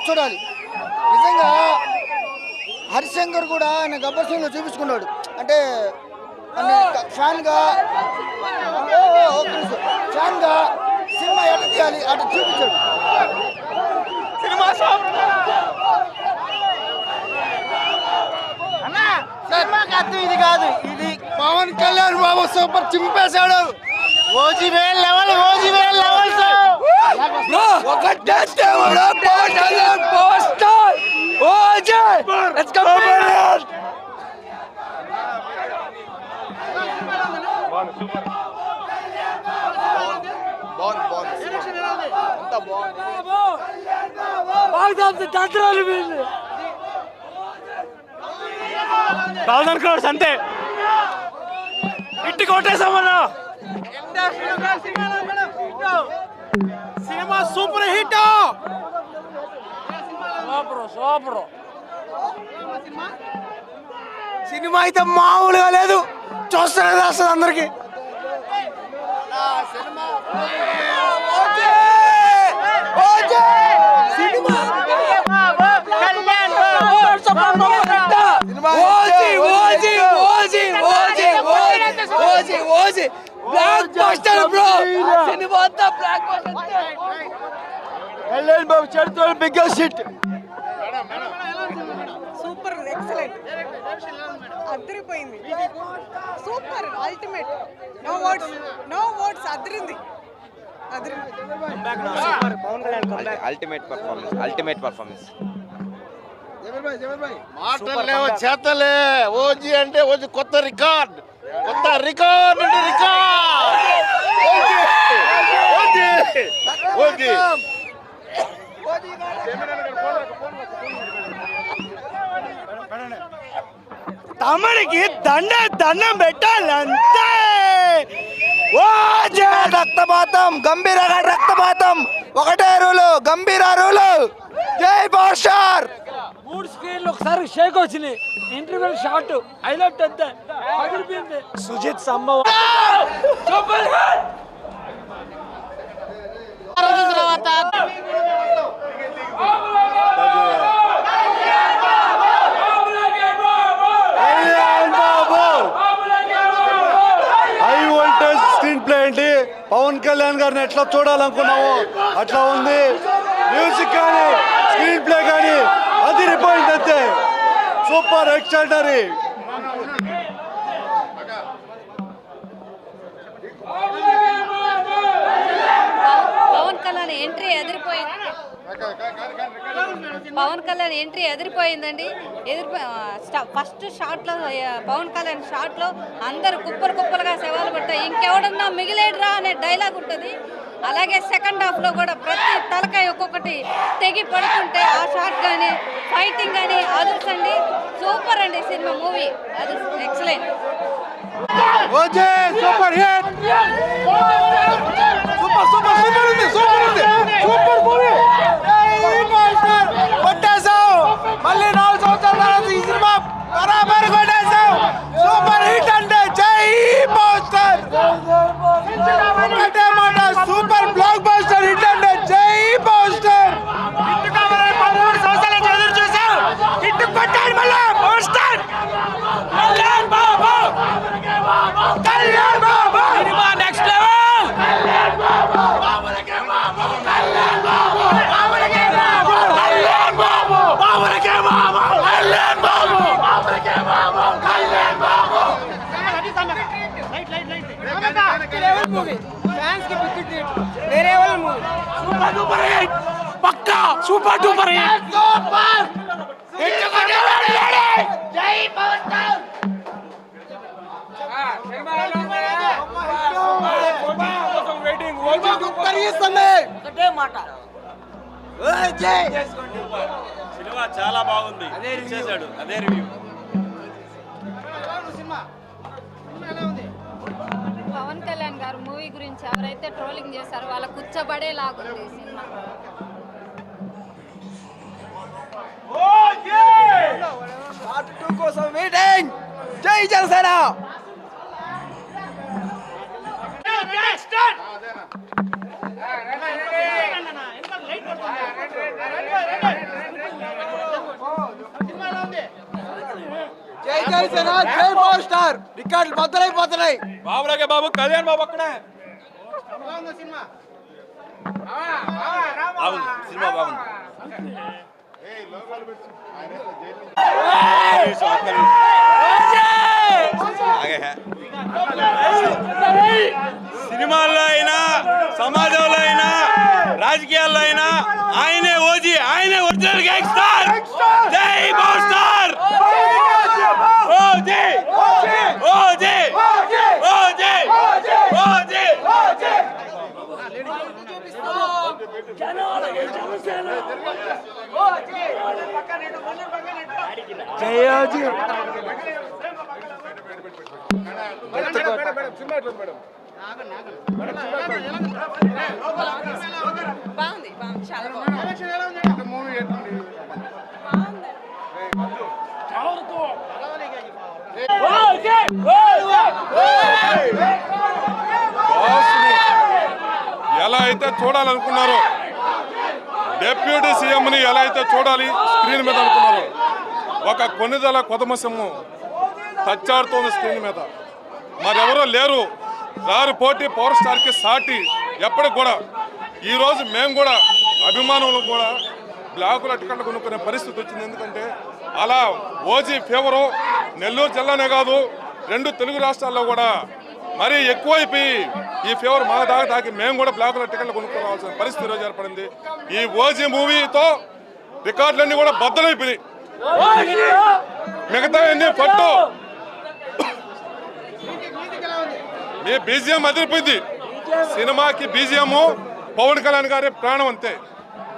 ఎట్టా చూడాలి. నిజంగా హరిశంకర్ కూడా ఆయన గబ్బర్ సింగ్లో చూపించుకున్నాడు. అంటే ఫ్యాన్గా ఫ్యాన్గా సినిమా ఎట్ట తీయాలి అటు చూపించాడు. సినిమా సినిమాకి అర్థం ఇది కాదు ఇది పవన్ కళ్యాణ్ బాబు సూపర్ చింపేశాడు. ఓజీ వేల్ లెవెల్ ఓజీ వేల్ లెవెల్ ఒకటే దేవుడు Pawan Kalyan power star let's thousand crores అంతే. ఇట్టి కొట్టేసామన్నా cinema super hit. Super super. Cinema అయితే మామూలుగా లేదు. చూస్తూనే వస్తుంది అందరికి? Blockbuster bro! సినిమా అంతా బ్లాక్ బస్టర్ ఎల్ఎన్ బాబు చరిత్ర బిగ్గెస్ట్ హిట్ సూపర్ ఎక్సలెంట్ అదిరిపోయింది super ultimate no words no words అదిరింది. అల్టిమేట్ పర్ఫార్మెన్స్ అల్టిమేట్ పర్ఫార్మెన్స్ చేతలే. ఓజీ అంటే ఓజీ కొత్త రికార్డ్. కొత్త రికార్డ్ రికార్డ్. ఓజీ ఓజీ తమ్ముడికి దండ దండం పెట్టాలి అంతే ఓజీ రక్తపాతం గంభీర రక్తపాతం. ఒకటే రూలు గంభీర రూలు. జై బాషార్ మూడు స్క్రీన్లు ఒకసారి షేక్ వచ్చినాయి. ఇంటర్వెల్ షార్ట్ హైలైట్ అంతే. సుజిత్ సంభవం super hit high voltage screenplay ఏంటి పవన్ కళ్యాణ్ గారిని ఎట్లా చూడాలనుకున్నామో అట్లా ఉంది. మ్యూజిక్ కానీ స్క్రీన్ ప్లే కానీ అది రిపోయింది అంతే. Super extraordinary Pawan Kalyan entry ఎదిరిపోయింది Pawan Kalyan entry ఎదిరిపోయిందండి. ఎదిరిపో ఫస్ట్ షాట్లో పవన్ కళ్యాణ్ షాట్లో అందరు కుప్పలు కుప్పలుగా శవాలు పడతాయి ఇంకెవడన్నా మిగిలేడురా అనే డైలాగ్ ఉంటుంది. అలాగే సెకండ్ హాఫ్లో కూడా ప్రతి తలకాయ ఒక్కొక్కటి తెగి పడుతుంటే ఆ షాట్ కానీ ఫైటింగ్ కానీ అదుర్సండి సూపర్ అండి సినిమా మూవీ. అది excellent super hit! Super duper hit. పక్కా super duper hit. Super hit జై పవర్ ఒకటే మాట. సినిమా చాలా బాగుంది. చేశాడు. అదే రివ్యూ పవన్ కళ్యాణ్ గారు మూవీ గురించి ఎవరైతే ట్రోలింగ్ చేశారో వాళ్ళ కూర్చోబడేలాగుంది సినిమా. కోసం జై జనసేన! జై జనసేన జై పవర్ స్టార్ రికార్డులు బద్దలైపోతున్నాయి బాబులాగే బాబు కళ్యాణ్ బాబు అక్కడే బాగుంది సినిమా బాగుంది సినిమాల్లో అయినా సమాజంలో అయినా రాజకీయాల్లో అయినా ఆయనే ఓజీ ఆయనే ఒరిజినల్ గ్యాంగ్స్టర్ జై power star OG OG OG OG బాగుంది బాగుంది చాలా బాగుంది ఎలా అయితే చూడాలనుకున్నారో డిప్యూటీ సీఎంని ఎలా అయితే చూడాలి? స్క్రీన్ మీద అనుకున్నారో. ఒక కొన్నిదల కొదమసింహం తచ్చాడుతోంది స్క్రీన్ మీద. మరెవరో లేరు. రారు పోటీ పవర్ స్టార్కి సాటి ఎప్పటికి కూడా. ఈరోజు మేము కూడా అభిమానులు కూడా బ్లాకులు అటుకట్లు కొనుక్కునే పరిస్థితి వచ్చింది. ఎందుకంటే అలా ఓజీ ఫేవరు నెల్లూరు జిల్లానే కాదు రెండు తెలుగు రాష్ట్రాల్లో కూడా మరీ ఎక్కువైపోయి ఈ ఫీవర్ మా దాకా తాకి మేము కూడా బ్లాకుల టికెట్లు కొనుక్కోవాల్సిన పరిస్థితి ఈరోజు ఏర్పడింది. ఈ ఓజీ మూవీతో రికార్డులన్నీ కూడా బద్దలైపోయినాయి. మిగతా అన్ని పట్టు. మీ బీజిఎం అదిరిపోయింది. సినిమాకి బీజిఎం పవన్ కళ్యాణ్ గారి ప్రాణం అంతే.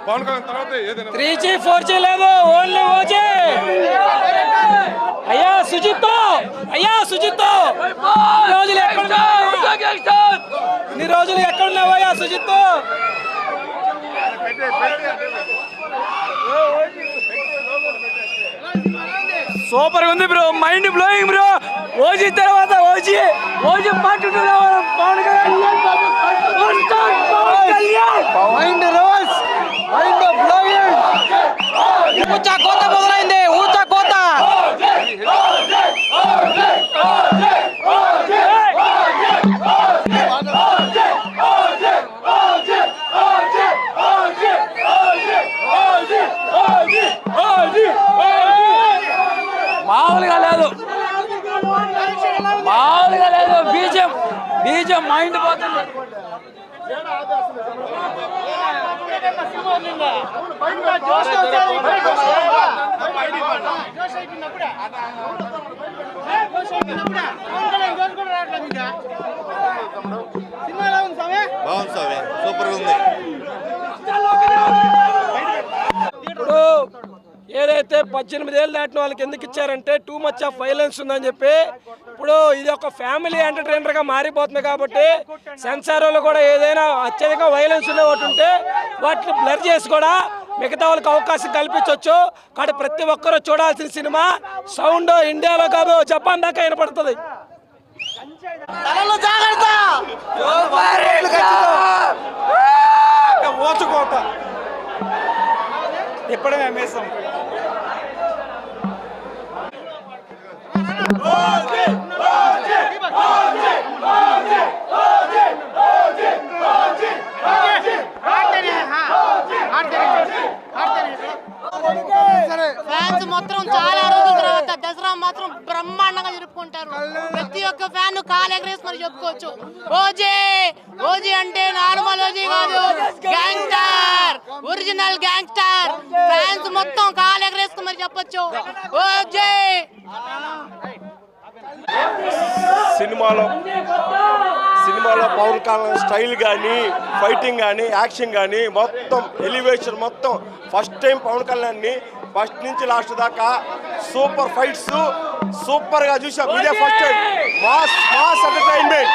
పవన్ కళ్యాణ్ తర్వాత ఏదైనా త్రీ జీ ఫోర్ జీ లేదు. Only OG. అయ్యా సుజిత్. అయ్యా సుజిత్. ఇన్ని రోజులు ఎక్కడ ఇన్ని రోజులు ఎక్కడ ఉన్నావయ్యా సుజిత్? సూపర్ ఉంది bro. Mind blowing bro. OG తర్వాత OG. OG two Pawan Kalyan. Mind blowing ఊచా కోత మొదలైంది ఊచా కోత. మామూలుగా లేదు. మామూలుగా లేదు. బీజం బీజం మైండ్ పోతుంది. బాగుంది స్వామి సూపర్ ఉంది. ఇప్పుడు ఏదైతే పద్దెనిమిది ఏళ్ళు దాటిన వాళ్ళకి ఎందుకు ఇచ్చారంటే టూ మచ్ ఆఫ్ వైలెన్స్ ఉందని చెప్పి ఇప్పుడు ఇది ఒక ఫ్యామిలీ ఎంటర్టైనర్గా మారిపోతుంది కాబట్టి సెన్సార్ వాళ్ళు కూడా ఏదైనా అత్యధిక వైలెన్స్ ఉండే ఒకటి ఉంటే వాటిని బ్లర్ చేసి కూడా మిగతా వాళ్ళకి అవకాశం కల్పించవచ్చు కాబట్టి ప్రతి ఒక్కరూ చూడాల్సిన సినిమా సౌండ్ ఇండియాలో కాదు జపాన్ దాకా వినపడుతుంది ఇప్పుడే మేసం ఫ్యాన్స్ మొత్తం చాలా రోజుల తర్వాత దసరా మాత్రం బ్రహ్మాండంగా జరుపుకుంటారు. ప్రతి ఒక్క ఫ్యాన్ కాలు ఎగరేసి మరి చెప్పుకోవచ్చు. ఓజే! ఓజీ అంటే నార్మల్ ఓజీ కాదు. గ్యాంగ్స్టర్! Original gangster! ఫ్యాన్స్ మొత్తం కాలు ఎగరేసుకుని మరి చెప్పొచ్చు. ఓజే! సినిమాలో సినిమాలో పవన్ కళ్యాణ్ స్టైల్ కానీ ఫైటింగ్ కానీ యాక్షన్ కానీ మొత్తం ఎలివేషన్ మొత్తం ఫస్ట్ టైం పవన్ కళ్యాణ్ని ఫస్ట్ నుంచి లాస్ట్ దాకా సూపర్ ఫైట్స్ సూపర్గా చూసాం. ఇదే ఫస్ట్ మాస్ మాస్ ఎంటర్టైన్మెంట్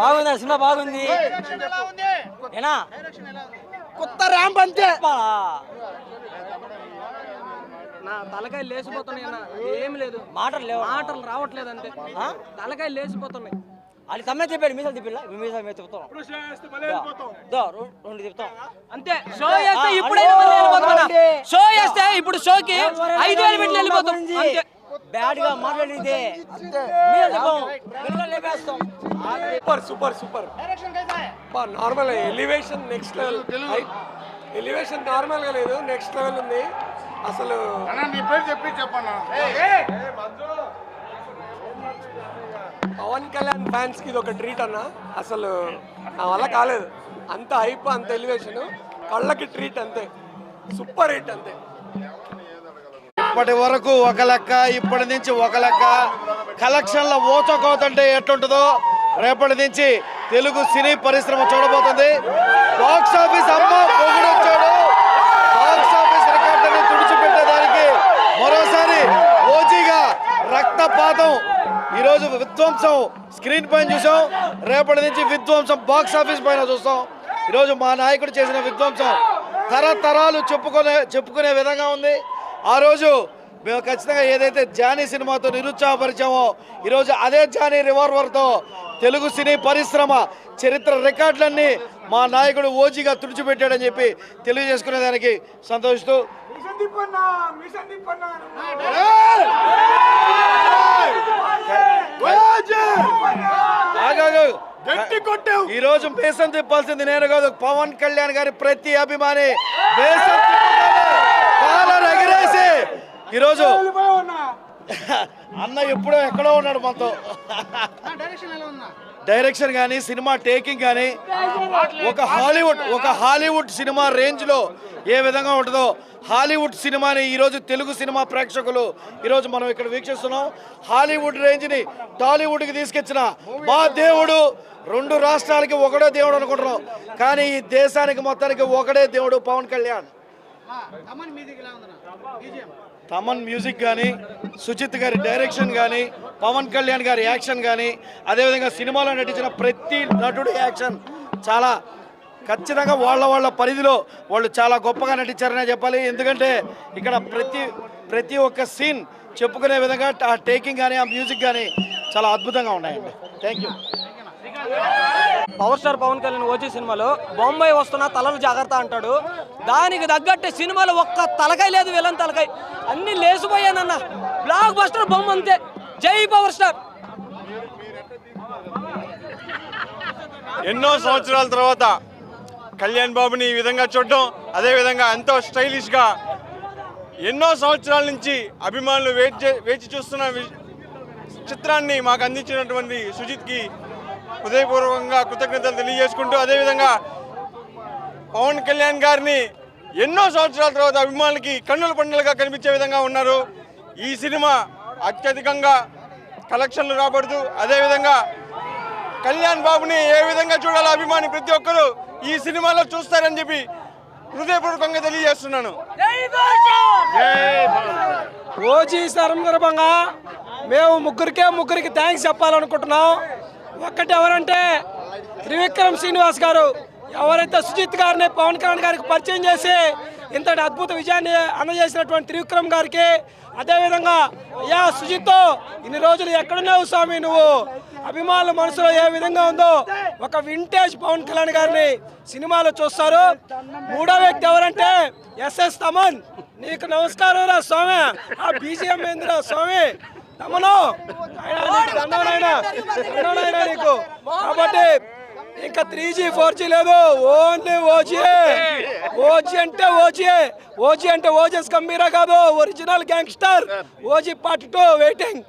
బాగుంది? సినిమా బాగుంది? ఏనా? కొత్త ర్యాంప్ అంతే. తలకాయ లేచిపోతున్నాయి అన్న. ఏం లేదు. మాటలు లేవు? మాటలు రావట్లేదు అంతే తలకాయ లేచిపోతున్నాయి. అది తమ్మే చెప్పాడు మీసాలు తిప్పిల్లా? మీసాలు మేము చెప్తాం రెండు చెప్తాం అంతే. షో చేస్తే ఇప్పుడైనా. షో చేస్తే ఇప్పుడు షోకి ఐదు వేలు పెట్టి వెళ్ళిపోతాం. అంతే. బ్యాడ్గా మాట్లాడింది. Super super super. Normal elevation next level elevation నార్మల్గా లేదు నెక్స్ట్ లెవెల్ ఉంది. అసలు నీ పేరు చెప్పి చెప్పన్నా. పవన్ కళ్యాణ్ ఫ్యాన్స్కి ఇది ఒక ట్రీట్ అన్న. అసలు నా వల్ల కాలేదు. అంత హైప్ అంత ఎలివేషన్ కళ్ళకి ట్రీట్ అంతే. సూపర్ హిట్ అంతే. ఇప్పటి వరకు ఒక లెక్క ఇప్పటి నుంచి ఒక లెక్క. కలెక్షన్ల ఓచకోతంటే ఎట్లుంటుందో రేపటి నుంచి తెలుగు సినీ పరిశ్రమ చూడబోతుంది. బాక్స్ ఆఫీస్ అమ్మ పొగుడొచ్చాడు బాక్స్ ఆఫీస్ రికార్డుని తుడిచిపెట్టేదానికి మరోసారి ఓజీగా రక్తపాతం. ఈరోజు విధ్వంసం. స్క్రీన్ పైన చూసాం. రేపటి నుంచి విధ్వంసం. బాక్స్ ఆఫీస్ పైన చూస్తాం. ఈరోజు మా నాయకుడు చేసిన విధ్వంసం. తరతరాలు చెప్పుకునే చెప్పుకునే విధంగా ఉంది. ఆ రోజు మేము ఖచ్చితంగా ఏదైతే జానీ సినిమాతో నిరుత్సాహపరిచామో ఈరోజు అదే జానీ రివాల్వర్తో తెలుగు సినీ పరిశ్రమ చరిత్ర రికార్డులన్నీ మా నాయకుడు ఓజీగా తుడిచిపెట్టాడని చెప్పి తెలియజేసుకునే దానికి సంతోషిస్తూ రోజు బేసం తిప్పాల్సింది నేను కాదు పవన్ కళ్యాణ్ గారి ప్రతి అభిమాని. బేసం ఈరోజు అన్న ఎప్పుడో ఎక్కడో ఉన్నాడు మనతో. డైరెక్షన్ కానీ సినిమా టేకింగ్ కానీ ఒక హాలీవుడ్ ఒక హాలీవుడ్ సినిమా రేంజ్లో ఏ విధంగా ఉంటుందో హాలీవుడ్ సినిమాని ఈరోజు తెలుగు సినిమా ప్రేక్షకులు ఈరోజు మనం ఇక్కడ వీక్షిస్తున్నాం. హాలీవుడ్ రేంజ్ని టాలీవుడ్కి తీసుకొచ్చిన మా దేవుడు రెండు రాష్ట్రాలకి ఒకడే దేవుడు అనుకుంటున్నాం. కానీ ఈ దేశానికి మొత్తానికి ఒకడే దేవుడు పవన్ కళ్యాణ్. తమన్ మ్యూజిక్ కానీ సుచిత్ గారి డైరెక్షన్ కానీ పవన్ కళ్యాణ్ గారి యాక్షన్ కానీ అదేవిధంగా సినిమాలో నటించిన ప్రతి నటుడి యాక్షన్ చాలా ఖచ్చితంగా వాళ్ళ వాళ్ళ పరిధిలో వాళ్ళు చాలా గొప్పగా నటించారనే చెప్పాలి. ఎందుకంటే ఇక్కడ ప్రతి ప్రతి ఒక్క సీన్ చెప్పుకునే విధంగా ఆ టేకింగ్ కానీ ఆ మ్యూజిక్ కానీ చాలా అద్భుతంగా ఉన్నాయండి. Thank you power star Pawan Kalyan వచ్చే సినిమాలో బొంబాయి వస్తున్న తలలు జాగ్రత్త అంటాడు. దానికి తగ్గట్టు సినిమాలో ఒక్క తలకాయ లేదు విలన్ తలకాయ. అన్ని లేచిపోయానన్న. బ్లాక్ బస్టర్ బొమ్మ అంతే. జై పవర్ స్టార్. ఎన్నో సంవత్సరాల తర్వాత కళ్యాణ్ బాబుని ఈ విధంగా చూడడం అదేవిధంగా ఎంతో స్టైలిష్గా ఎన్నో సంవత్సరాల నుంచి అభిమానులు వేచి వేచి చూస్తున్న చిత్రాన్ని మాకు అందించినటువంటి సుజిత్కి హృదయపూర్వకంగా కృతజ్ఞతలు తెలియజేసుకుంటూ అదేవిధంగా పవన్ కళ్యాణ్ గారిని ఎన్నో సంవత్సరాల తర్వాత అభిమానులకి కన్నుల పండుగగా కనిపించే విధంగా ఉన్నారు. ఈ సినిమా అత్యధికంగా కలెక్షన్లు రాబడుతూ అదేవిధంగా కళ్యాణ్ బాబుని ఏ విధంగా చూడాలో అభిమాని ప్రతి ఒక్కరూ ఈ సినిమాలో చూస్తారని చెప్పి హృదయపూర్వకంగా తెలియజేస్తున్నాను. ఓజీ సందర్భంగా మేము ముగ్గురికే ముగ్గురికి థ్యాంక్స్ చెప్పాలనుకుంటున్నాం. ఒక్కటి ఎవరంటే త్రివిక్రమ్ శ్రీనివాస్ గారు. ఎవరైతే సుజిత్ గారిని పవన్ కళ్యాణ్ గారికి పరిచయం చేసి ఇంతటి అద్భుత విజయాన్ని అందజేసినటువంటి త్రివిక్రమ్ గారికి అదేవిధంగా యా సుజిత్ ఇన్ని రోజులు ఎక్కడున్నావు స్వామి నువ్వు? అభిమానుల మనసులో ఏ విధంగా ఉందో ఒక వింటేజ్ పవన్ కళ్యాణ్ గారిని సినిమాలో చూస్తారు. మూడో వ్యక్తి ఎవరంటే ఎస్ఎస్ తమన్. నీకు నమస్కారం రా స్వామి. ఆ బీజిఎం ఏందిరా స్వామి? తమను నీకు కాబట్టి ఇంకా త్రీ జీ ఫోర్ జీ లేదు ఓన్లీ ఓజీ ఓజీ అంటే ఓజీ ఓజీ అంటే ఓజెస్ గంభీరా కాదు. Original gangster. OG part two waiting